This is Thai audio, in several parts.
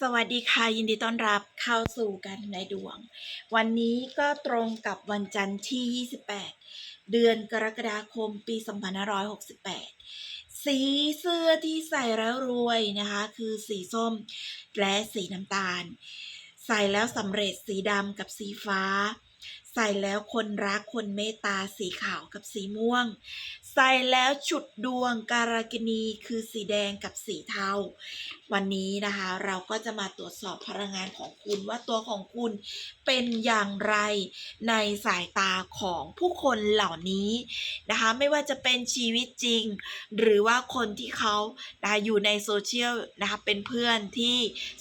สวัสดีค่ะ ยินดีต้อนรับเข้าสู่การทำนายดวง วันนี้ก็ตรงกับวันจันทร์ที่ 28 เดือนกรกฎาคมปี 2568 สีเสื้อที่ใส่แล้วรวยนะคะ คือสีส้มและสีน้ำตาล ใส่แล้วสำเร็จสีดำกับสีฟ้า ใส่แล้วคนรักคนเมตตาสีขาวกับสีม่วง ใส่แล้วฉุดดวงการากินีคือสีแดงกับสีเทา วันนี้นะคะ เราก็จะมาตรวจสอบพลังงานของคุณว่าตัวของคุณเป็นอย่างไรในสายตาของผู้คนเหล่านี้นะคะ ไม่ว่าจะเป็นชีวิตจริง หรือว่าคนที่เขานะอยู่ในโซเชียลนะคะเป็นเพื่อนที่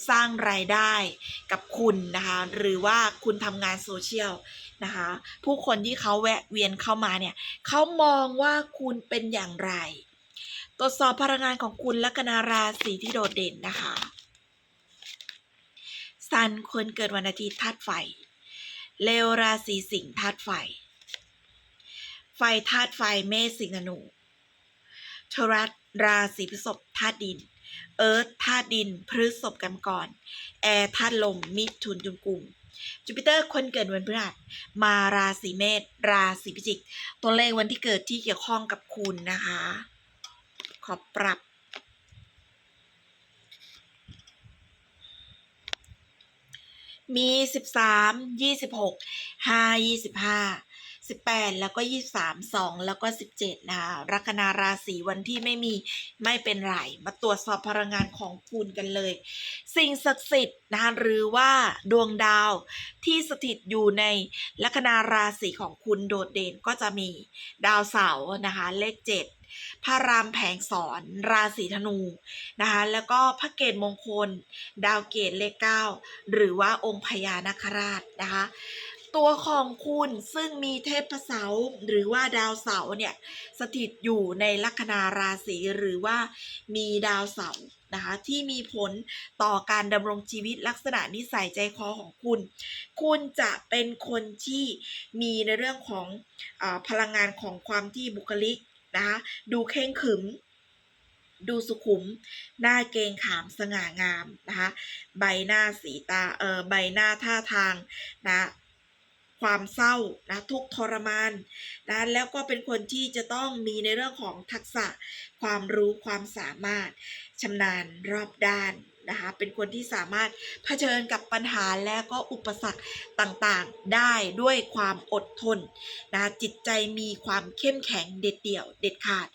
สร้างรายได้กับคุณนะคะ หรือว่าคุณทำงานโซเชียล นะคะ ผู้คนที่เขาแวะเวียนเข้ามาเนี่ยเขามองว่าคุณเป็นอย่างไร ตรวจสอบพลังงานของคุณลัคนาราศีที่โดดเด่นนะคะซันคนเกิดวันอาทิตย์ธาตุไฟ เลวราศีสิงห์ธาตุไฟ ไฟธาตุไฟเมษสิงห์นูทรัสราศีพฤษภธาตุดิน เอิร์ธธาตุดินพฤษภกรรมกร แอร์ธาตุลมมิถุนจุมกุม จูปิเตอร์คนเกิดวันพฤหัสมาราศีเมษราศีพิจิก ตัวเลขวันที่เกิดที่เกี่ยวข้องกับคุณนะคะ ขอปรับ มีสิบสา มยี่สิบแปดแล้วก็ยี่สามสองแล้วก็สิบเจ็ดนะคะลัคนาราศีวันที่ไม่มีไม่เป็นไร มาตรวจสอบพลังงานของคุณกันเลย สิ่งศักดิ์สิทธิ์นะคะหรือว่าดวงดาวที่สถิตอยู่ในลัคนาราศีของคุณโดดเด่นก็จะมีดาวเสาร์นะคะเลขเจ็ดพระรามแผงสอนราศีธนูนะคะแล้วก็พระเกตมงคล ดาวเกตเลขเก้าหรือว่าองค์พญานาคราชนะคะ ตัวของคุณซึ่งมีเทพเสาหรือว่าดาวเสาร์เนี่ยสถิตอยู่ในลัคนาราศีหรือว่ามีดาวเสาร์นะคะที่มีผลต่อการดำรงชีวิตลักษณะนิสัยใจคอของคุณ คุณจะเป็นคนที่มีในเรื่องของอพลังงานของความที่บุคลิกนะคะดูเข่งขึมดูสุขุม หน้าเกงขามสง่างามนะคะ ใบหน้าสีตา เออใบหน้าท่าทางนะ ความเศร้านะทุกทรมานนะแล้วก็เป็นคนที่จะต้องมีในเรื่องของทักษะความรู้ความสามารถชำนาญรอบด้าน นะคะเป็นคนที่สามารถเผชิญกับปัญหาและก็อุปสรรคต่างๆได้ด้วยความอดทนนะจิตใจมีความเข้มแข็งเด็ดเดี่ยวเด็ดขาด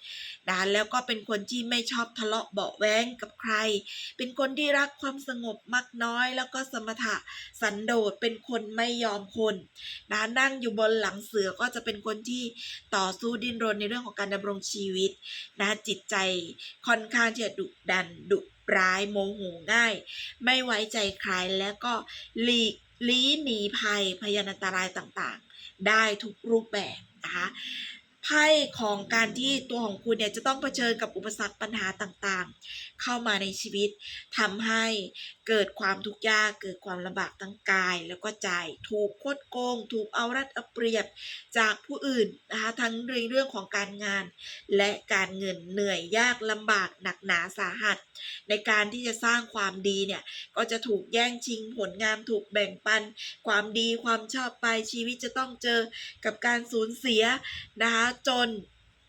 นะแล้วก็เป็นคนที่ไม่ชอบทะเลาะเบาแว้งกับใคร เป็นคนที่รักความสงบมักน้อย แล้วก็สมถะสันโดษเป็นคนไม่ยอมคนนะนั่งอยู่บนหลังเสือก็จะเป็นคนที่ต่อสู้ดิ้นรนในเรื่องของการดำรงชีวิตนะจิตใจค่อนข้างที่จะดุดันดุ ร้ายโมโหง่าย ไม่ไว้ใจใครแล้วก็หลีกลี้หนีภัยพยานอันตรายต่างๆ ได้ทุกรูปแบบนะคะไพ่ของการที่ตัวของคุณเนี่ยจะต้องเผชิญกับอุปสรรคปัญหาต่างๆ เข้ามาในชีวิตทำให้เกิดความทุกข์ยากเกิดความลำบากทั้งกาย แล้วก็ใจถูกคดโกง ถูกเอารัดเอาเปรียบจากผู้อื่นนะคะทั้งในเรื่องของการงาน และการเงินเหนื่อยยากลำบากหนักหนาสาหัส ในการที่จะสร้างความดีเนี่ย ก็จะถูกแย่งชิงผลงานถูกแบ่งปัน ความดีความชอบไปชีวิตจะต้องเจอกับการสูญเสียนะคะจน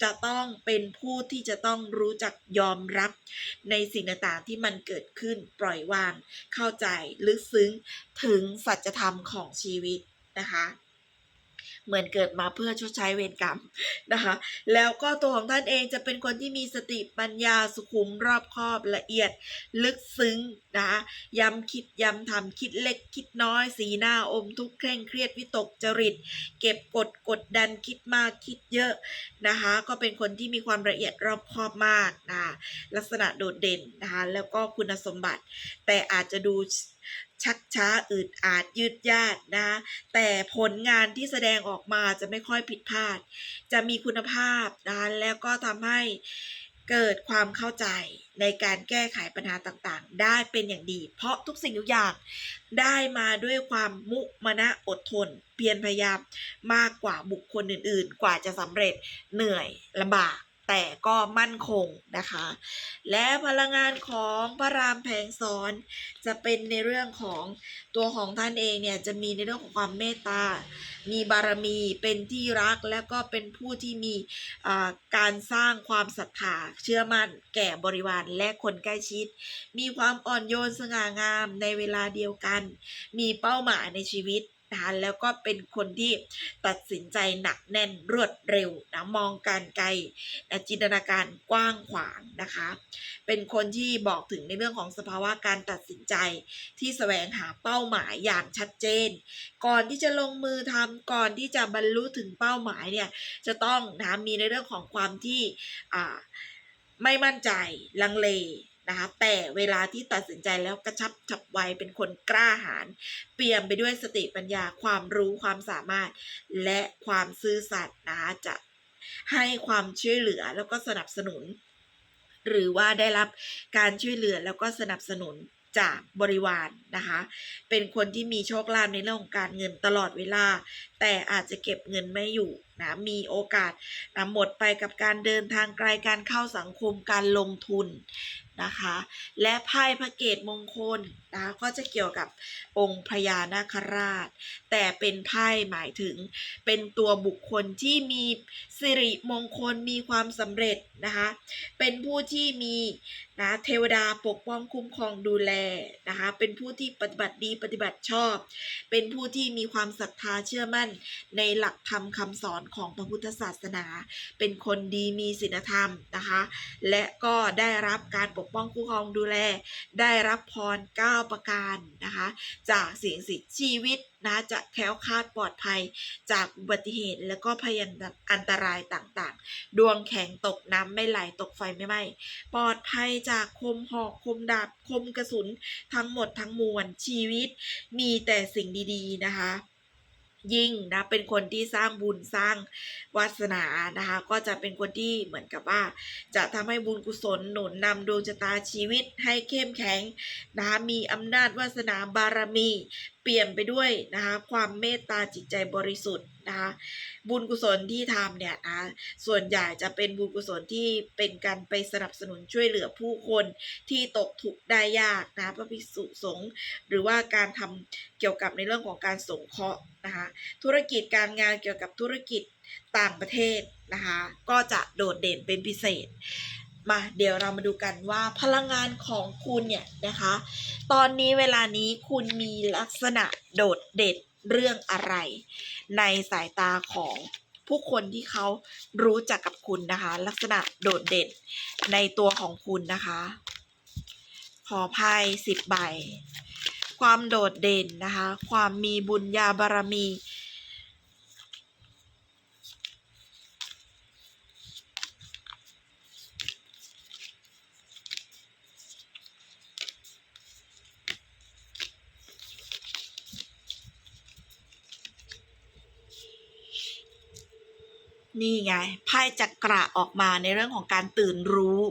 จะต้องเป็นผู้ที่จะต้องรู้จักยอมรับในสิ่งต่างๆที่มันเกิดขึ้นปล่อยวาง เข้าใจลึกซึ้งถึงสัจธรรมของชีวิตนะคะ เหมือนเกิดมาเพื่อชดใช้เวรกรรมนะคะ แล้วก็ตัวของท่านเองจะเป็นคนที่มีสติปัญญาสุขุมรอบคอบละเอียด ลึกซึ้ง นะคะย้ำคิดย้ำทำคิดเล็กคิดน้อย สีหน้าอมทุกข์เคร่งเครียดวิตกจริต เก็บกดกดดันคิดมากคิดเยอะนะคะก็เป็นคนที่มีความละเอียดรอบคอบมากนะะลักษณะโดดเด่นนะคะแล้วก็คุณสมบัติ แต่อาจจะดูชักช้าอืดอาดยืดยาดนะแต่ผลงานที่แสดงออกมาจะไม่ค่อยผิดพลาด จะมีคุณภาพนะคะแล้วก็ทำให้ เกิดความเข้าใจในการแก้ไขปัญหาต่างๆ ได้เป็นอย่างดี เพราะทุกสิ่งทุกอย่างได้มาด้วยความมุมานะอดทน เพียรพยายามมากกว่าบุคคลอื่นๆ กว่าจะสำเร็จเหนื่อยลำบาก แต่ก็มั่นคงนะคะ และพลังงานของพระรามแผงซ้อนจะเป็นในเรื่องของตัวของท่านเองเนี่ยจะมีในเรื่องของความเมตตา มีบารมีเป็นที่รักและก็เป็นผู้ที่มีการสร้างความศรัทธาเชื่อมั่นแก่บริวารและคนใกล้ชิด มีความอ่อนโยนสง่างามในเวลาเดียวกัน มีเป้าหมายในชีวิต นะคะแล้วก็เป็นคนที่ตัดสินใจหนักแน่นรวดเร็วนะมองการไกลนะจินตนาการกว้างขวางนะคะ เป็นคนที่บอกถึงในเรื่องของสภาวะการตัดสินใจที่แสวงหาเป้าหมายอย่างชัดเจน ก่อนที่จะลงมือทำก่อนที่จะบรรลุถึงเป้าหมายเนี่ยจะต้องนะมีในเรื่องของความที่ไม่มั่นใจลังเล นะคะแต่เวลาที่ตัดสินใจแล้วกระชับฉับไวเป็นคนกล้าหาญเปี่ยมไปด้วยสติปัญญาความรู้ความสามารถ และความซื่อสัตย์นะคะจะให้ความช่วยเหลือแล้วก็สนับสนุน หรือว่าได้รับการช่วยเหลือแล้วก็สนับสนุนจากบริวารนะคะ เป็นคนที่มีโชคลาภในเรื่องของการเงินตลอดเวลา แต่อาจจะเก็บเงินไม่อยู่ นะมีโอกาสนะหมดไปกับการเดินทางไกลการเข้าสังคมการลงทุนนะคะ และไพ่พระเกตมงคลนะคะก็จะเกี่ยวกับองค์พญานาคราช แต่เป็นไพ่หมายถึงเป็นตัวบุคคลที่มีสิริมงคลมีความสำเร็จนะคะเป็นผู้ที่มีนะเทวดาปกป้องคุ้มครองดูแลนะคะเป็นผู้ที่ปฏิบัติดีปฏิบัติชอบ เป็นผู้ที่มีความศรัทธาเชื่อมั่นในหลักธรรมคำสอนของพระพุทธศาสนา เป็นคนดีมีศีลธรรมนะคะ และก็ได้รับการปกป้องคุ้มครองดูแล ได้รับพร 9 ประการนะคะ จากสิ่งสิทธิชีวิตนะจะแคล้วคลาดปลอดภัยจากอุบัติเหตุ และก็พยันอันตรายต่างๆ ดวงแข็งตกน้ำไม่ไหลตกไฟไม่ไหม้ปลอดภัยจากคมหอกคมดาบคมกระสุนทั้งหมดทั้งมวลชีวิต มีแต่สิ่งดีๆนะคะ ยิ่งนะเป็นคนที่สร้างบุญสร้างวาสนานะคะก็จะเป็นคนที่เหมือนกับว่า จะทำให้บุญกุศลหนุนนำดวงชะตาชีวิตให้เข้มแข็งนะคะมีอำนาจวาสนาบารมี เปลี่ยนไปด้วยนะคะความเมตตาจิตใจบริสุทธิ์ นะคะบุญกุศลที่ทำเนี่ยนะส่วนใหญ่จะเป็นบุญกุศลที่เป็นการไปสนับสนุนช่วยเหลือผู้คนที่ตกทุกข์ได้ยากนะพระภิกษุสงฆ์หรือว่าการทำเกี่ยวกับในเรื่องของการสงเคราะห์นะคะธุรกิจการงานเกี่ยวกับธุรกิจต่างประเทศนะคะก็จะโดดเด่นเป็นพิเศษมาเดี๋ยวเรามาดูกันว่าพลังงานของคุณเนี่ยนะคะ ตอนนี้เวลานี้คุณมีลักษณะโดดเด่น เรื่องอะไร ในสายตาของผู้คนที่เขารู้จักกับคุณนะคะ ลักษณะโดดเด่นในตัวของคุณนะคะ ขอภายสิบใบ ความโดดเด่นนะคะ ความมีบุญญาบารมี นี่ไงไพ่จักระออกมาในเรื่องของการตื่นรู้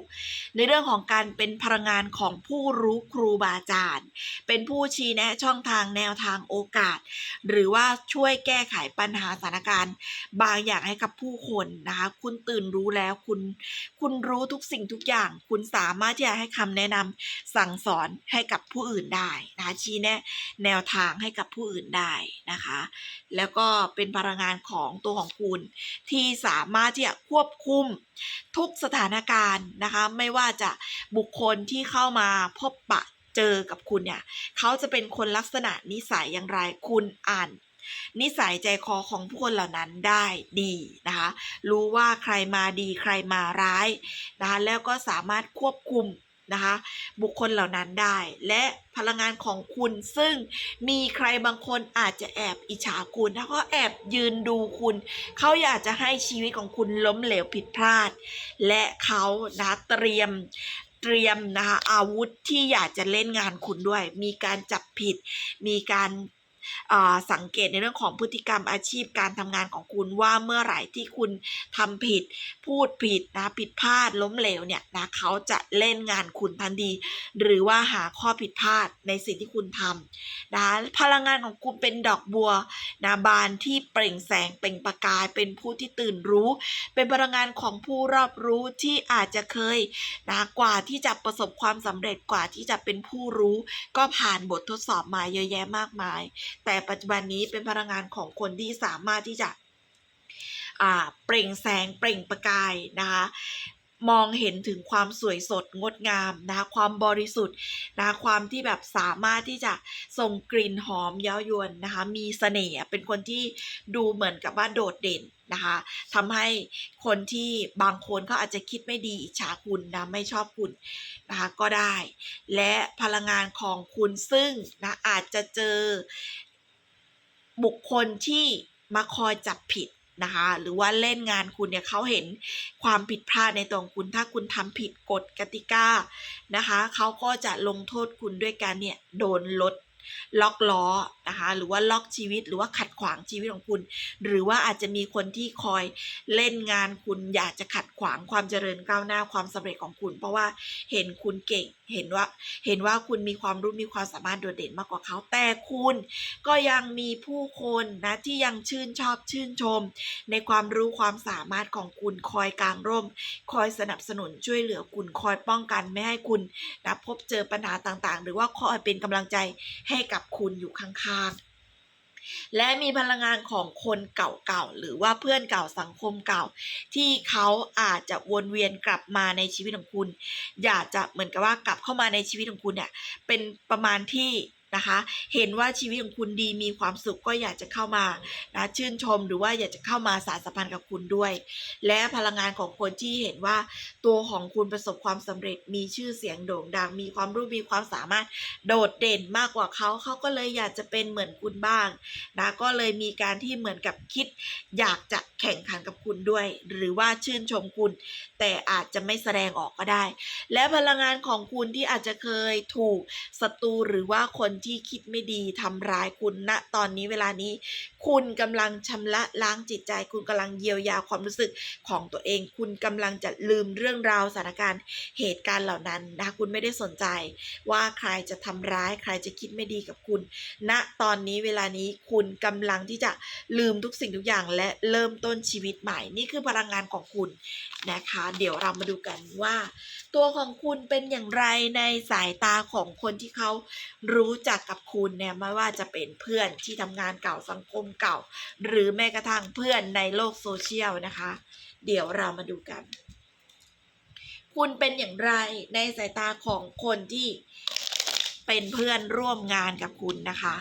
ในเรื่องของการเป็นพลังงานของผู้รู้ครูบาอาจารย์ เป็นผู้ชี้แนะช่องทางแนวทางโอกาส หรือว่าช่วยแก้ไขปัญหาสถานการณ์ บางอย่างให้กับผู้คนนะคะ คุณตื่นรู้แล้วคุณ คุณรู้ทุกสิ่งทุกอย่าง คุณสามารถที่จะให้คำแนะนำสั่งสอนให้กับผู้อื่นได้นะคะชี้แนะแนวทางให้กับผู้อื่นได้นะคะ แล้วก็เป็นพลังงานของตัวของคุณ ที่สามารถที่จะควบคุมทุกสถานการณ์นะคะ ไม่ว่าจะบุคคลที่เข้ามาพบปะเจอกับคุณเนี่ยเขาจะเป็นคนลักษณะนิสัยอย่างไรคุณอ่านนิสัยใจคอของผู้คนเหล่านั้นได้ดีนะคะ รู้ว่าใครมาดีใครมาร้ายนะคะแล้วก็สามารถควบคุม นะคะ บุคคลเหล่านั้นได้ และพลังงานของคุณซึ่งมีใครบางคนอาจจะแอบอิจฉาคุณ ถ้าเขาแอบยืนดูคุณ เขาอยากจะให้ชีวิตของคุณล้มเหลวผิดพลาด และเขานะเตรียมเตรียมนะคะอาวุธที่อยากจะเล่นงานคุณด้วย มีการจับผิด มีการ สังเกตในเรื่องของพฤติกรรมอาชีพการทำงานของคุณว่าเมื่อไหร่ที่คุณทำผิด พูดผิดนะผิดพลาดล้มเหลวเนี่ยนะเขาจะเล่นงานคุณทันที หรือว่าหาข้อผิดพลาดในสิ่งที่คุณทำนะพลังงานของคุณเป็นดอกบัวนะบานที่เปล่งแสงเปล่งประกายเป็นผู้ที่ตื่นรู้ เป็นพลังงานของผู้รอบรู้ที่อาจจะเคยนะกว่าที่จะประสบความสำเร็จกว่าที่จะเป็นผู้รู้ ก็ผ่านบททดสอบมาเยอะแยะมากมายแต่ปัจจุบันนี้เป็นพลังงานของคนที่สามารถที่จะเปล่งแสงเปล่งประกายนะคะมองเห็นถึงความสวยสดงดงามนะคะความบริสุทธิ์นะคะความที่แบบสามารถที่จะส่งกลิ่นหอมเย้ายวนนะคะมีเสน่ห์เป็นคนที่ดูเหมือนกับว่าโดดเด่นนะคะทำให้คนที่บางคนเขาอาจจะคิดไม่ดีอิจฉาคุณนะไม่ชอบคุณนะคะก็ได้ และพลังงานของคุณซึ่งนะอาจจะเจอ บุคคลที่มาคอยจับผิดนะคะ หรือว่าเล่นงานคุณเนี่ยเขาเห็นความผิดพลาดในตัวคุณ ถ้าคุณทำผิดกฎกติกานะคะเขาก็จะลงโทษคุณด้วยการเนี่ยโดนลด ล็อกล้อนะคะหรือว่าล็อกชีวิตหรือว่าขัดขวางชีวิตของคุณ หรือว่าอาจจะมีคนที่คอยเล่นงานคุณอยากจะขัดขวางความเจริญก้าวหน้าความสำเร็จของคุณ เพราะว่าเห็นคุณเก่งเห็นว่าเห็นว่าคุณมีความรู้มีความสามารถโดดเด่นมากกว่าเขาแต่คุณ ก็ยังมีผู้คนนะที่ยังชื่นชอบชื่นชม ในความรู้ความสามารถของคุณคอยกลางร่ม คอยสนับสนุนช่วยเหลือคุณคอยป้องกันไม่ให้คุณนะพบเจอปัญหาต่างๆ หรือว่าคอยเป็นกำลังใจให้กับคุณอยู่ข้างๆ และมีพลังงานของคนเก่าๆ หรือว่าเพื่อนเก่าสังคมเก่า ที่เขาอาจจะวนเวียนกลับมาในชีวิตของคุณ อยากจะเหมือนกับว่ากลับเข้ามาในชีวิตของคุณเนี่ยเป็นประมาณที่ นะคะ เห็นว่าชีวิตของคุณดีมีความสุขก็อยากจะเข้ามานะชื่นชมหรือว่าอยากจะเข้ามาสารสัมพันธ์กับคุณด้วย และพลังงานของคนที่เห็นว่าตัวของคุณประสบความสำเร็จมีชื่อเสียงโด่งดัง มีความรู้มีความสามารถโดดเด่นมากกว่าเขาเขาก็เลยอยากจะเป็นเหมือนคุณบ้างนะก็เลยมีการที่เหมือนกับคิด อยากจะแข่งขันกับคุณด้วย หรือว่าชื่นชมคุณ แต่อาจจะไม่แสดงออกก็ได้ และพลังงานของคุณที่อาจจะเคยถูกศัตรูหรือว่าคนที่คิดไม่ดีทำร้ายคุณณตอนนี้เวลานี้ คุณกำลังชำระล้างจิตใจ คุณกำลังเยียวยาความรู้สึกของตัวเอง คุณกำลังจะลืมเรื่องราวสถานการณ์เหตุการณ์เหล่านั้นนะคะคุณไม่ได้สนใจ ว่าใครจะทำร้ายใครจะคิดไม่ดีกับคุณณตอนนี้เวลานี้คุณกำลังที่จะลืมทุกสิ่งทุกอย่างและเริ่มต้นชีวิตใหม่ นี่คือพลังงานของคุณนะคะ เดี๋ยวเรามาดูกันว่า ตัวของคุณเป็นอย่างไรในสายตาของคนที่เขารู้จักกับคุณเนี่ยไม่ว่าจะเป็นเพื่อนที่ทำงานเก่าสังคมเก่า หรือแม้กระทั่งเพื่อนในโลกโซเชียลนะคะ เดี๋ยวเรามาดูกัน คุณเป็นอย่างไรในสายตาของคนที่เป็นเพื่อนร่วมงานกับคุณนะคะ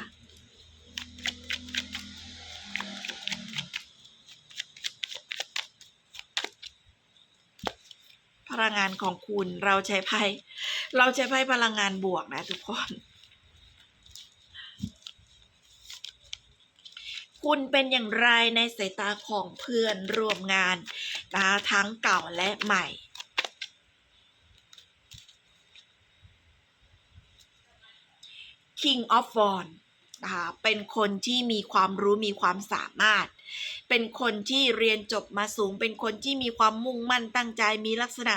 พลังงานของคุณเราใช้ไพ่เราใช้ไพ่พลังงานบวกนะทุกคน คุณเป็นอย่างไรในสายตาของเพื่อนร่วมงานนะคะทั้งเก่าและใหม่ King of w a n d นะคะเป็นคนที่มีความรู้มีความสามารถ เป็นคนที่เรียนจบมาสูง เป็นคนที่มีความมุ่งมั่นตั้งใจมีลักษณะ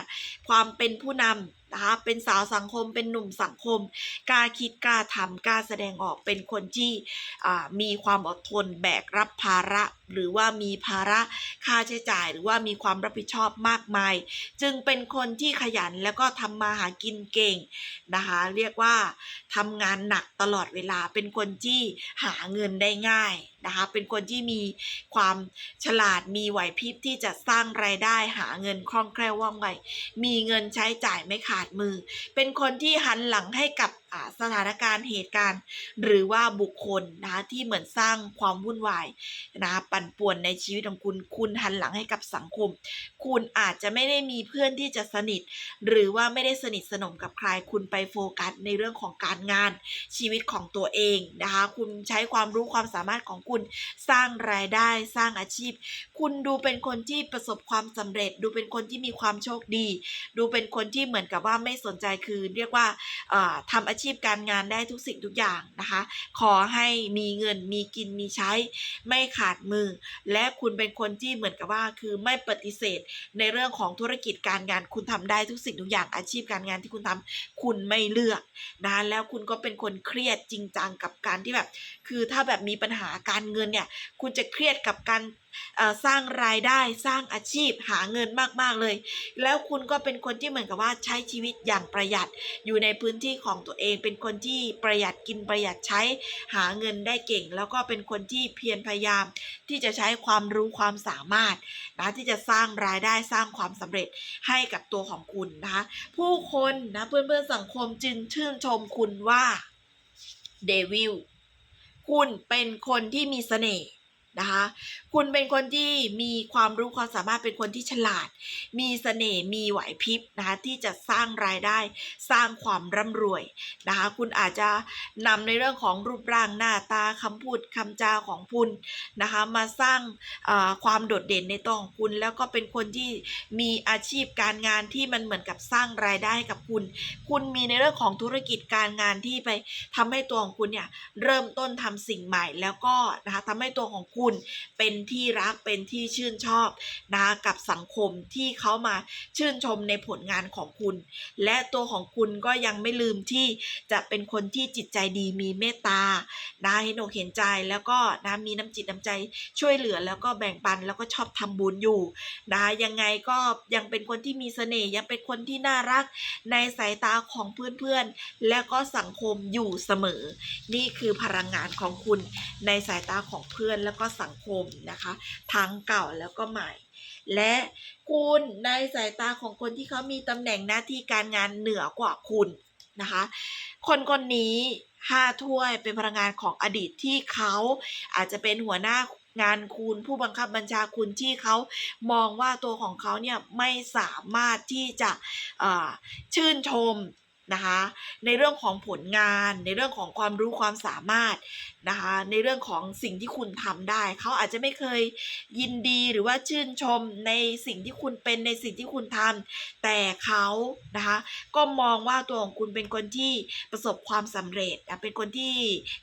ความเป็นผู้นำ นะคะเป็นสาวสังคมเป็นหนุ่มสังคมกล้าคิดกล้าทำกล้าแสดงออกเป็นคนที่มีความอดทนแบกรับภาระ หรือว่ามีภาระค่าใช้จ่าย หรือว่ามีความรับผิดชอบมากมาย จึงเป็นคนที่ขยันแล้วก็ทำมาหากินเก่งนะคะเรียกว่าทำงานหนักตลอดเวลาเป็นคนที่หาเงินได้ง่าย นะคะ เป็นคนที่มีความฉลาดมีไหวพริบที่จะสร้างรายได้หาเงินคล่องแคล่วว่องไวมีเงินใช้จ่ายไม่ขาดมือ เป็นคนที่หันหลังให้กับสถานการณ์เหตุการณ์ หรือว่าบุคคลนะคะที่เหมือนสร้างความวุ่นวายนะคะปั่นป่วนในชีวิตของคุณ คุณหันหลังให้กับสังคม คุณอาจจะไม่ได้มีเพื่อนที่จะสนิท หรือว่าไม่ได้สนิทสนมกับใคร คุณไปโฟกัสในเรื่องของการงานชีวิตของตัวเองนะคะคุณใช้ความรู้ความสามารถของคุณสร้างรายได้สร้างอาชีพ คุณดูเป็นคนที่ประสบความสำเร็จ ดูเป็นคนที่มีความโชคดี ดูเป็นคนที่เหมือนกับว่าไม่สนใจคือเรียกว่าอ่าทำอาชีพการงานได้ทุกสิ่งทุกอย่างนะคะ ขอให้มีเงินมีกินมีใช้ ไม่ขาดมือ และคุณเป็นคนที่เหมือนกับว่าคือไม่ปฏิเสธในเรื่องของธุรกิจการงาน คุณทำได้ทุกสิ่งทุกอย่างอาชีพการงานที่คุณทำคุณไม่เลือกนะแล้วคุณก็เป็นคนเครียดจริงจังกับการที่แบบ คือถ้าแบบมีปัญหาการเงินเนี่ย คุณจะเครียดกับการสร้างรายได้สร้างอาชีพหาเงินมากๆเลย แล้วคุณก็เป็นคนที่เหมือนกับว่าใช้ชีวิตอย่างประหยัดอยู่ในพื้นที่ของตัวเอง เป็นคนที่ประหยัดกินประหยัดใช้หาเงินได้เก่ง แล้วก็เป็นคนที่เพียรพยายาม ที่จะใช้ความรู้ความสามารถนะที่จะสร้างรายได้สร้างความสำเร็จให้กับตัวของคุณนะคะผู้คนนะเพื่อนๆสังคมจึงชื่นชมคุณว่าเดวิลคุณเป็นคนที่มีเสน่ห์นะคะคุณเป็นคนที่มีความรู้ความสามารถเป็นคนที่ฉลาด มีเสน่ห์มีไหวพริบนะคะที่จะสร้างรายได้สร้างความร่ำรวยนะคะคุณอาจจะนำในเรื่องของรูปร่างหน้าตาคำพูดคำจาของคุณนะคะมาสร้างความโดดเด่นในตัวของคุณ แล้วก็เป็นคนที่มีอาชีพการงานที่มันเหมือนกับสร้างรายได้ให้กับคุณ คุณมีในเรื่องของธุรกิจการงานที่ไปทำให้ตัวของคุณเนี่ยเริ่มต้นทำสิ่งใหม่แล้วก็นะคะทำให้ตัวของคุณเป็นที่รักเป็นที่ชื่นชอบนะกับสังคมที่เขามาชื่นชมในผลงานของคุณ และตัวของคุณก็ยังไม่ลืมที่จะเป็นคนที่จิตใจดีมีเมตตานะเห็นอกเห็นใจแล้วก็นะมีน้ำจิตน้ำใจช่วยเหลือแล้วก็แบ่งปันแล้วก็ชอบทำบุญอยู่นะยังไงก็ยังเป็นคนที่มีเสน่ห์ยังเป็นคนที่น่ารักในสายตาของเพื่อนๆ และก็สังคมอยู่เสมอ นี่คือพลังงานของคุณในสายตาของเพื่อนแล้วก็สังคมนะคะ ทั้งเก่าแล้วก็ใหม่ และคุณในสายตาของคนที่เขามีตำแหน่งหน้าที่การงานเหนือกว่าคุณนะคะ คนคนนี้ห้าถ้วยเป็นพลังงานของอดีตที่เขาอาจจะเป็นหัวหน้างานคุณผู้บังคับบัญชาคุณที่เขามองว่าตัวของเขาเนี่ยไม่สามารถที่จะชื่นชม นะคะ ในเรื่องของผลงาน ในเรื่องของความรู้ความสามารถนะคะ ในเรื่องของสิ่งที่คุณทำได้ เขาอาจจะไม่เคยยินดีหรือว่าชื่นชมในสิ่งที่คุณเป็นในสิ่งที่คุณทำแต่เขานะคะ ก็มองว่าตัวของคุณเป็นคนที่ประสบความสำเร็จเป็นคนที่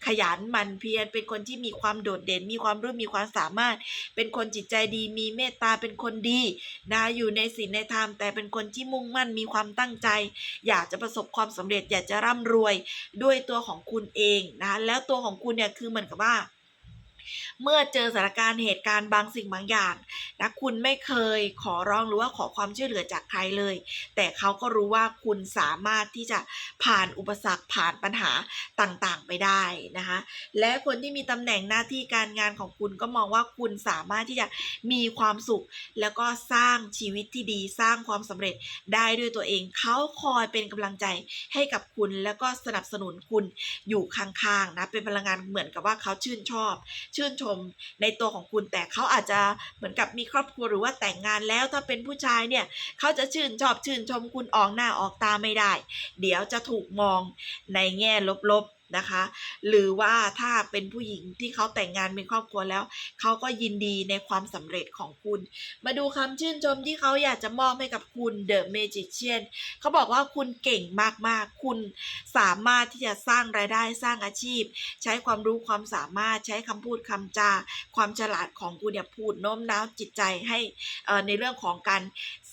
ขยันหมั่นเพียรเป็นคนที่มีความโดดเด่น มีความรู้มีความสามารถ เป็นคนจิตใจดี มีเมตตาเป็นคนดีนะอยู่ในศีลในธรรมแต่เป็นคนที่มุ่งมั่นมีความตั้งใจ อยากจะประสบความสำเร็จอยากจะร่ำรวยด้วยตัวของคุณเองนะแล้วตัวของคุณเนี่ยคือเหมือนกับว่า เมื่อเจอสถานการณ์เหตุการณ์บางสิ่งบางอย่างนะคุณไม่เคยขอร้องหรือว่าขอความช่วยเหลือจากใครเลย แต่เขาก็รู้ว่าคุณสามารถที่จะผ่านอุปสรรคผ่านปัญหาต่างๆไปได้นะคะและคนที่มีตำแหน่งหน้าที่การงานของคุณก็มองว่าคุณสามารถที่จะมีความสุข แล้วก็สร้างชีวิตที่ดีสร้างความสำเร็จได้ด้วยตัวเอง เขาคอยเป็นกำลังใจให้กับคุณแล้วก็สนับสนุนคุณอยู่ข้างๆนะเป็นพลังงานเหมือนกับว่าเขาชื่นชอบ ชื่นชมในตัวของคุณ แต่เขาอาจจะเหมือนกับมีครอบครัวหรือว่าแต่งงานแล้วถ้าเป็นผู้ชายเนี่ยเขาจะชื่นชอบชื่นชมคุณออกหน้าออกตาไม่ได้ เดี๋ยวจะถูกมองในแง่ลบๆ นะคะ หรือว่าถ้าเป็นผู้หญิงที่เขาแต่งงานมีครอบครัวแล้ว เขาก็ยินดีในความสำเร็จของคุณ มาดูคำชื่นชมที่เขาอยากจะมอบให้กับคุณ The Magician เขาบอกว่าคุณเก่งมากๆ คุณสามารถที่จะสร้างรายได้สร้างอาชีพ ใช้ความรู้ความสามารถใช้คำพูดคำจา ความฉลาดของคุณเนี่ยพูดโน้มน้าวจิตใจให้ในเรื่องของการ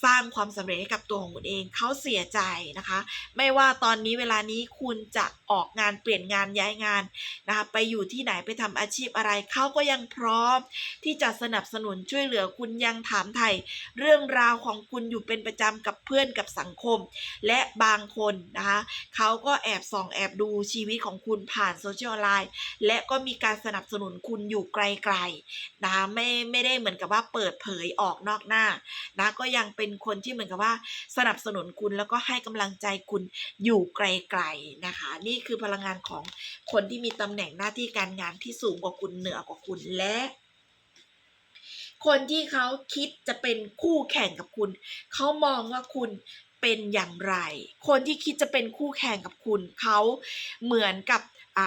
สร้างความสำเร็จให้กับตัวของคุณเองเขาเสียใจนะคะ ไม่ว่าตอนนี้เวลานี้คุณจะออกงานเปลี่ยนงานย้ายงานนะคะไปอยู่ที่ไหนไปทำอาชีพอะไรเขาก็ยังพร้อม ที่จะสนับสนุนช่วยเหลือคุณยังถามไถ่เรื่องราวของคุณอยู่เป็นประจำกับเพื่อนกับสังคม และบางคนนะคะเขาก็แอบส่องแอบดูชีวิตของคุณผ่านโซเชียลไลน์และก็มีการสนับสนุนคุณอยู่ไกลๆนะคะไม่ไม่ได้เหมือนกับว่าเปิดเผยออกนอกหน้านะก็ยังเป็นคนที่เหมือนกับว่าสนับสนุนคุณแล้วก็ให้กำลังใจคุณอยู่ไกลๆนะคะ นี่คือพลังงานของคนที่มีตำแหน่งหน้าที่การงานที่สูงกว่าคุณเหนือกว่าคุณและคนที่เขาคิดจะเป็นคู่แข่งกับคุณ เขามองว่าคุณเป็นอย่างไร คนที่คิดจะเป็นคู่แข่งกับคุณ เขาเหมือนกับ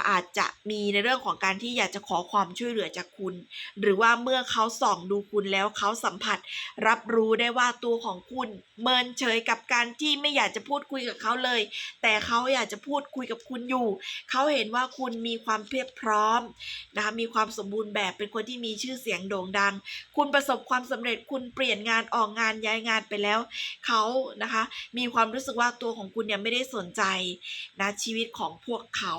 อาจจะมีในเรื่องของการที่อยากจะขอความช่วยเหลือจากคุณ หรือว่าเมื่อเขาส่องดูคุณแล้วเขาสัมผัส รับรู้ได้ว่าตัวของคุณเมินเฉยกับการที่ไม่อยากจะพูดคุยกับเขาเลย แต่เขาอยากจะพูดคุยกับคุณอยู่ เขาเห็นว่าคุณมีความเพียบพร้อมนะคะมีความสมบูรณ์แบบเป็นคนที่มีชื่อเสียงโด่งดัง คุณประสบความสำเร็จคุณเปลี่ยนงานออกงานย้ายงานไปแล้วเขานะคะ มีความรู้สึกว่าตัวของคุณเนี่ยไม่ได้สนใจนะชีวิตของพวกเขา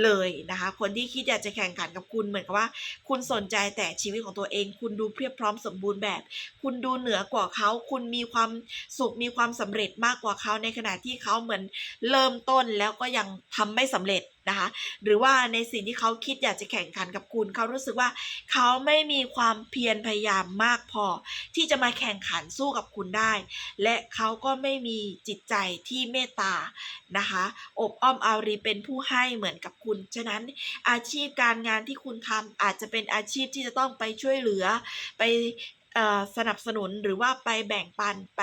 เลยนะคะ คนที่คิดอยากจะแข่งขันกับคุณเหมือนกับว่า คุณสนใจแต่ชีวิตของตัวเอง คุณดูเพียบพร้อมสมบูรณ์แบบ คุณดูเหนือกว่าเขา คุณมีความสุขมีความสำเร็จมากกว่าเขาในขณะที่เขาเหมือนเริ่มต้นแล้วก็ยังทำไม่สำเร็จ นะคะหรือว่าในสิ่งที่เขาคิดอยากจะแข่งขันกับคุณ เขารู้สึกว่าเขาไม่มีความเพียรพยายามมากพอ ที่จะมาแข่งขันสู้กับคุณได้ และเขาก็ไม่มีจิตใจที่เมตตานะคะอบอ้อมอารีเป็นผู้ให้เหมือนกับคุณ ฉะนั้นอาชีพการงานที่คุณทำอาจจะเป็นอาชีพที่จะต้องไปช่วยเหลือไป สนับสนุนหรือว่าไปแบ่งปันไป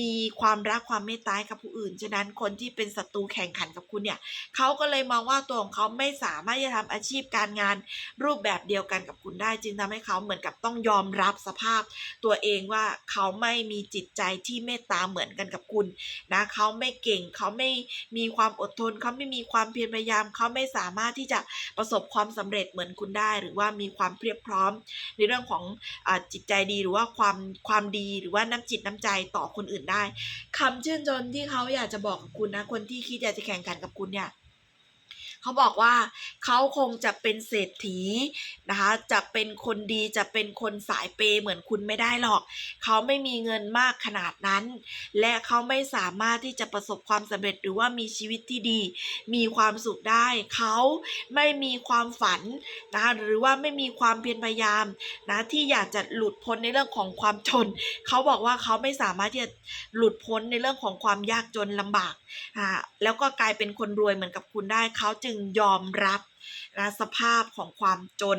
มีความรักความเมตตาให้กับผู้อื่น ฉะนั้นคนที่เป็นศัตรูแข่งขันกับคุณเนี่ยเขาก็เลยมองว่าตัวของเขาไม่สามารถจะทำอาชีพการงานรูปแบบเดียวกันกับคุณได้ จึงทำให้เขาเหมือนกับต้องยอมรับสภาพ ตัวเองว่าเขาไม่มีจิตใจที่เมตตาเหมือนกันกับคุณนะเขาไม่เก่งเขาไม่มีความอดทนเขาไม่มีความเพียรพยายามเขาไม่สามารถที่จะประสบความสำเร็จเหมือนคุณได้ หรือว่ามีความเพียบพร้อมในเรื่องของอจิตใจดีหรือว่าความความดีหรือว่าน้ำจิตน้ำใจต่อคนอื่นได้คำชื่นชมที่เขาอยากจะบอกกับคุณนะ คนที่คิดอยากจะแข่งขันกับคุณเนี่ย เขาบอกว่าเขาคงจะเป็นเศรษฐีนะคะ จะเป็นคนดีจะเป็นคนสายเปย์เหมือนคุณไม่ได้หรอก เขาไม่มีเงินมากขนาดนั้น และเขาไม่สามารถที่จะประสบความสำเร็จหรือว่ามีชีวิตที่ดี มีความสุขได้ เขาไม่มีความฝันนะหรือว่าไม่มีความเพียรพยายามนะที่อยากจะหลุดพ้นในเรื่องของความจน เขาบอกว่าเขาไม่สามารถที่จะหลุดพ้นในเรื่องของความยากจนลำบากอ่าแล้วก็กลายเป็นคนรวยเหมือนกับคุณได้เขาจึงยอมรับนะสภาพของความจน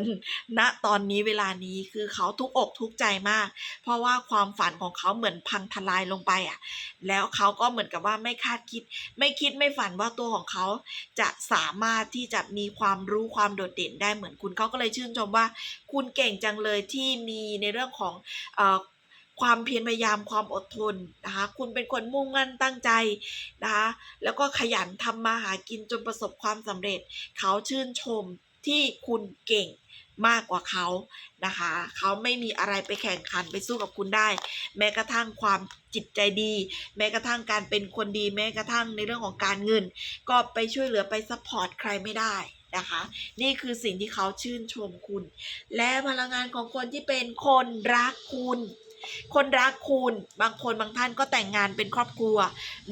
ณตอนนี้เวลานี้คือเขาทุกอกทุกใจมาก เพราะว่าความฝันของเขาเหมือนพังทลายลงไปอะ แล้วเขาก็เหมือนกับว่าไม่คาดคิด ไม่คิดไม่ฝันว่าตัวของเขาจะสามารถที่จะมีความรู้ความโดดเด่นได้เหมือนคุณเขาก็เลยชื่นชมว่า คุณเก่งจังเลยที่มีในเรื่องของอ ความเพียรพยายามความอดทนนะคะคุณเป็นคนมุ่งมั่นตั้งใจนะคะแล้วก็ขยันทำมาหากินจนประสบความสำเร็จ เขาชื่นชมที่คุณเก่งมากกว่าเขานะคะเขาไม่มีอะไรไปแข่งขันไปสู้กับคุณได้ แม้กระทั่งความจิตใจดี แม้กระทั่งการเป็นคนดี แม้กระทั่งในเรื่องของการเงิน ก็ไปช่วยเหลือไปซัพพอร์ตใครไม่ได้นะคะนี่คือสิ่งที่เขาชื่นชมคุณ และพลังงานของคนที่เป็นคนรักคุณ คนรักคุณบางคนบางท่านก็แต่งงานเป็นครอบครัว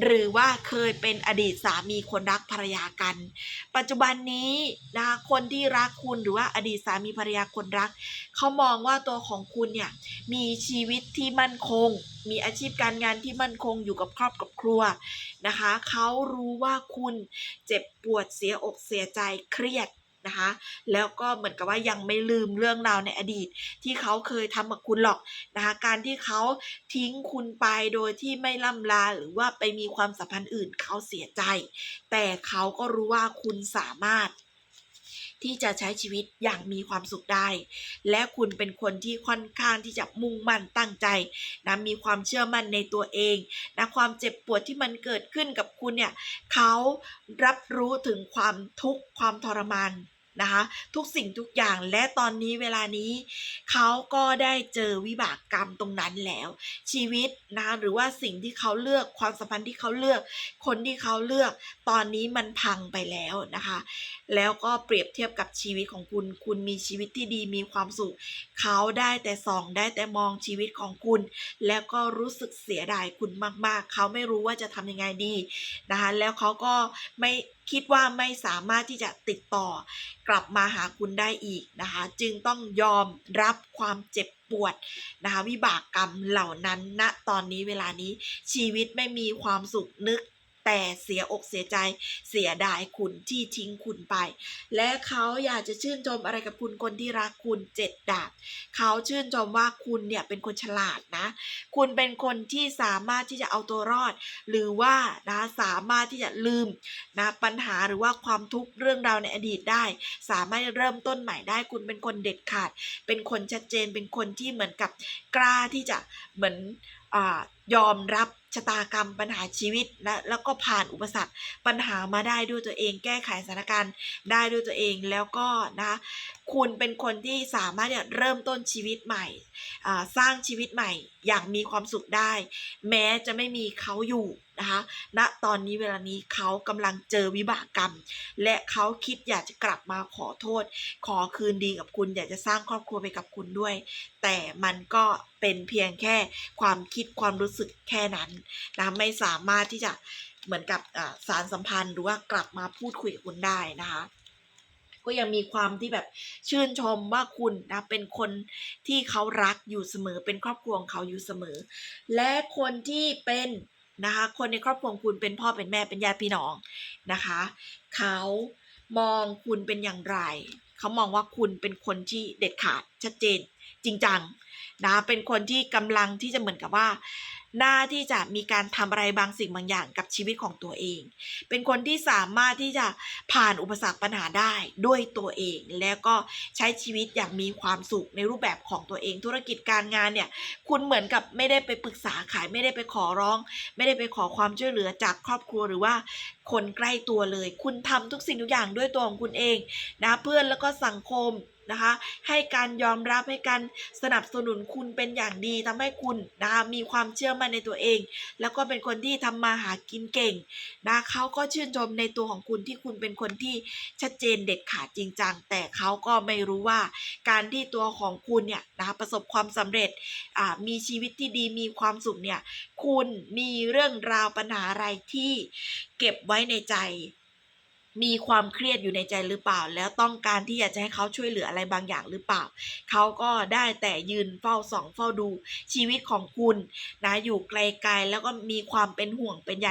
หรือว่าเคยเป็นอดีตสามีคนรักภรรยากัน ปัจจุบันนี้นะคะคนที่รักคุณหรือว่าอดีตสามีภรรยาคนรักเขามองว่าตัวของคุณเนี่ยมีชีวิตที่มั่นคง มีอาชีพการงานที่มั่นคงอยู่กับครอบกับครัวนะคะเขารู้ว่าคุณเจ็บปวดเสียอกเสียใจเครียด นะคะ แล้วก็เหมือนกับว่ายังไม่ลืมเรื่องราวในอดีต ที่เขาเคยทำกับคุณหรอกนะคะ การที่เขาทิ้งคุณไปโดยที่ไม่ล่ำลาหรือว่าไปมีความสัมพันธ์อื่นเขาเสียใจ แต่เขาก็รู้ว่าคุณสามารถ ที่จะใช้ชีวิตอย่างมีความสุขได้ และคุณเป็นคนที่ค่อนข้างที่จะมุ่งมั่นตั้งใจนะมีความเชื่อมั่นในตัวเองนะความเจ็บปวดที่มันเกิดขึ้นกับคุณเนี่ยเขารับรู้ถึงความทุกข์ความทรมาน นะคะ ทุกสิ่งทุกอย่างและตอนนี้เวลานี้เขาก็ได้เจอวิบากกรรมตรงนั้นแล้ว ชีวิตนะคะหรือว่าสิ่งที่เขาเลือกความสัมพันธ์ที่เขาเลือก คนที่เขาเลือก ตอนนี้มันพังไปแล้วนะคะ แล้วก็เปรียบเทียบกับชีวิตของคุณ คุณมีชีวิตที่ดีมีความสุข เขาได้แต่ส่องได้แต่มองชีวิตของคุณ แล้วก็รู้สึกเสียดายคุณมาก ๆ เขาไม่รู้ว่าจะทำยังไงดีนะคะแล้วเขาก็ไม่ คิดว่าไม่สามารถที่จะติดต่อกลับมาหาคุณได้อีกนะคะ จึงต้องยอมรับความเจ็บปวดนะคะวิบากกรรมเหล่านั้นณตอนนี้เวลานี้ชีวิตไม่มีความสุขนึก แต่เสียอกเสียใจเสียดายคุณที่ทิ้งคุณไป และเขาอยากจะชื่นชมอะไรกับคุณคนที่รักคุณเจ็ดดาบเขาชื่นชมว่าคุณเนี่ยเป็นคนฉลาดนะ คุณเป็นคนที่สามารถที่จะเอาตัวรอด หรือว่านะสามารถที่จะลืมนะปัญหาหรือว่าความทุกข์เรื่องราวในอดีตได้ สามารถเริ่มต้นใหม่ได้ คุณเป็นคนเด็ดขาด เป็นคนชัดเจนเป็นคนที่เหมือนกับกล้าที่จะเหมือน ยอมรับชะตากรรมปัญหาชีวิตและแล้วก็ผ่านอุปสรรคปัญหามาได้ด้วยตัวเองแก้ไขสถานการณ์ได้ด้วยตัวเองแล้วก็นะคุณเป็นคนที่สามารถเริ่มต้นชีวิตใหม่สร้างชีวิตใหม่อย่างมีความสุขได้ แม้จะไม่มีเขาอยู่ นะคะณตอนนี้เวลานี้เขากำลังเจอวิบากกรรม และเขาคิดอยากจะกลับมาขอโทษ ขอคืนดีกับคุณ อยากจะสร้างครอบครัวไปกับคุณด้วย แต่มันก็เป็นเพียงแค่ความคิดความรู้สึกแค่นั้นนะไม่สามารถที่จะเหมือนกับสารสัมพันธ์หรือว่ากลับมาพูดคุยกับคุณได้นะคะก็ยังมีความที่แบบชื่นชมว่าคุณนะเป็นคนที่เขารักอยู่เสมอเป็นครอบครัวของเขาอยู่เสมอ และคนที่เป็น นะคะ คนในครอบครัวคุณเป็นพ่อเป็นแม่เป็นญาติพี่น้องนะคะ เขามองคุณเป็นอย่างไร เขามองว่าคุณเป็นคนที่เด็ดขาดชัดเจนจริงจังนะเป็นคนที่กำลังที่จะเหมือนกับว่า น้าที่จะมีการทำอะไรบางสิ่งบางอย่างกับชีวิตของตัวเอง เป็นคนที่สามารถที่จะผ่านอุปสรรคปัญหาได้ด้วยตัวเอง แล้วก็ใช้ชีวิตอย่างมีความสุขในรูปแบบของตัวเอง ธุรกิจการงานเนี่ยคุณเหมือนกับไม่ได้ไปปรึกษาขายไม่ได้ไปขอร้อง ไม่ได้ไปขอความช่วยเหลือจากครอบครัวหรือว่าคนใกล้ตัวเลย คุณทำทุกสิ่งทุกอย่างด้วยตัวของคุณเองนะเพื่อนแล้วก็สังคม นะคะ ให้การยอมรับให้การสนับสนุนคุณเป็นอย่างดีทำให้คุณนะคะมีความเชื่อมั่นในตัวเอง แล้วก็เป็นคนที่ทำมาหากินเก่งนะเขาก็ชื่นชมในตัวของคุณที่คุณเป็นคนที่ชัดเจนเด็ดขาดจริงจังแต่เขาก็ไม่รู้ว่า การที่ตัวของคุณเนี่ยนะคะประสบความสำเร็จมีชีวิตที่ดีมีความสุขเนี่ยคุณมีเรื่องราวปัญหาอะไรที่เก็บไว้ในใจ มีความเครียดอยู่ในใจหรือเปล่า แล้วต้องการที่อยากจะให้เขาช่วยเหลืออะไรบางอย่างหรือเปล่า เขาก็ได้แต่ยืนเฝ้าส่องเฝ้าดูชีวิตของคุณนะอยู่ไกลๆแล้วก็มีความเป็นห่วงเป็นใย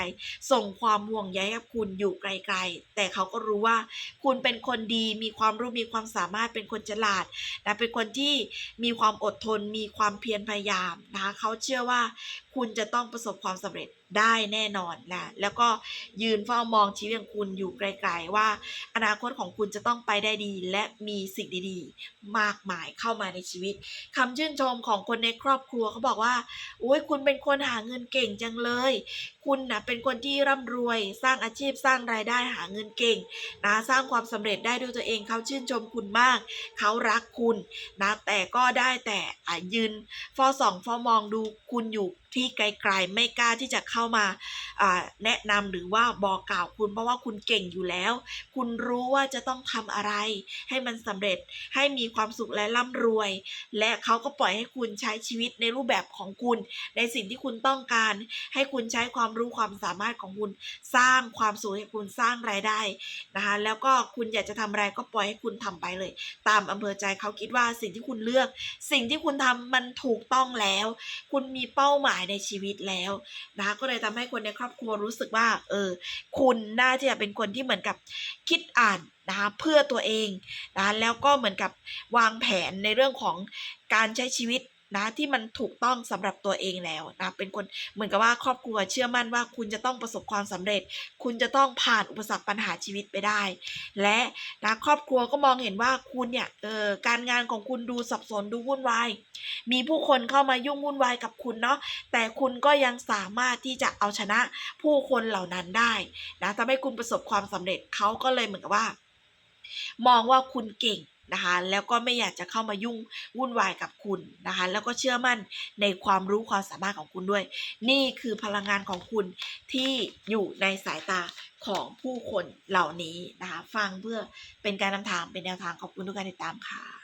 ส่งความห่วงใยกับคุณอยู่ไกลๆ แต่เขาก็รู้ว่าคุณเป็นคนดีมีความรู้มีความสามารถเป็นคนฉลาดนะเป็นคนที่มีความอดทน มีความเพียรพยายามนะคะเขาเชื่อว่าคุณจะต้องประสบความสำเร็จ ได้แน่นอนนะแล้วก็ยืนเฝ้ามองชีวิตของคุณอยู่ไกลๆว่า อนาคตของคุณจะต้องไปได้ดี และมีสิ่งดีๆ มากมายเข้ามาในชีวิตคำชื่นชมของคนในครอบครัวเขาบอกว่าโอ้ยคุณเป็นคนหาเงินเก่งจังเลย คุณนะเป็นคนที่ร่ำรวยสร้างอาชีพสร้างรายได้หาเงินเก่งนะสร้างความสำเร็จได้ด้วยตัวเองเขาชื่นชมคุณมาก เขารักคุณนะแต่ก็ได้แต่อะยืนเฝ้าส่องเฝ้ามองดูคุณอยู่ที่ไกลๆไม่กล้าที่จะเข้ามาแนะนำหรือว่าบอกกล่าวคุณ เพราะว่าคุณเก่งอยู่แล้ว คุณรู้ว่าจะต้องทำอะไร ให้มันสำเร็จให้มีความสุขและร่ำรวย และเขาก็ปล่อยให้คุณใช้ชีวิตในรูปแบบของคุณ ในสิ่งที่คุณต้องการ ให้คุณใช้ความรู้ความสามารถของคุณ สร้างความสุขให้คุณสร้างรายได้นะคะแล้วก็คุณอยากจะทำอะไรก็ปล่อยให้คุณทำไปเลย ตามอำเภอใจเขาคิดว่าสิ่งที่คุณเลือก สิ่งที่คุณทำมันถูกต้องแล้ว คุณมีเป้าหมายในชีวิตแล้วนะก็เลยทำให้คนในครอบครัวรู้สึกว่า เออ คุณน่าจะเป็นคนที่เหมือนกับคิดอ่านนะคะเพื่อตัวเองนะแล้วก็เหมือนกับวางแผนในเรื่องของการใช้ชีวิต นะที่มันถูกต้องสำหรับตัวเองแล้วนะเป็นคนเหมือนกับว่าครอบครัวเชื่อมั่นว่าคุณจะต้องประสบความสำเร็จ คุณจะต้องผ่านอุปสรรคปัญหาชีวิตไปได้ และนะครอบครัวก็มองเห็นว่าคุณเนี่ยเออการงานของคุณดูสับสนดูวุ่นวายมีผู้คนเข้ามายุ่งวุ่นวายกับคุณเนาะแต่คุณก็ยังสามารถที่จะเอาชนะผู้คนเหล่านั้นได้นะทำให้คุณประสบความสำเร็จเขาก็เลยเหมือนกับว่า มองว่าคุณเก่ง นะคะ แล้วก็ไม่อยากจะเข้ามายุ่งวุ่นวายกับคุณนะคะ แล้วก็เชื่อมั่นในความรู้ความสามารถของคุณด้วย นี่คือพลังงานของคุณที่อยู่ในสายตาของผู้คนเหล่านี้นะคะ ฟังเพื่อเป็นการนำทางเป็นแนวทางขอบคุณทุกการติดตามค่ะ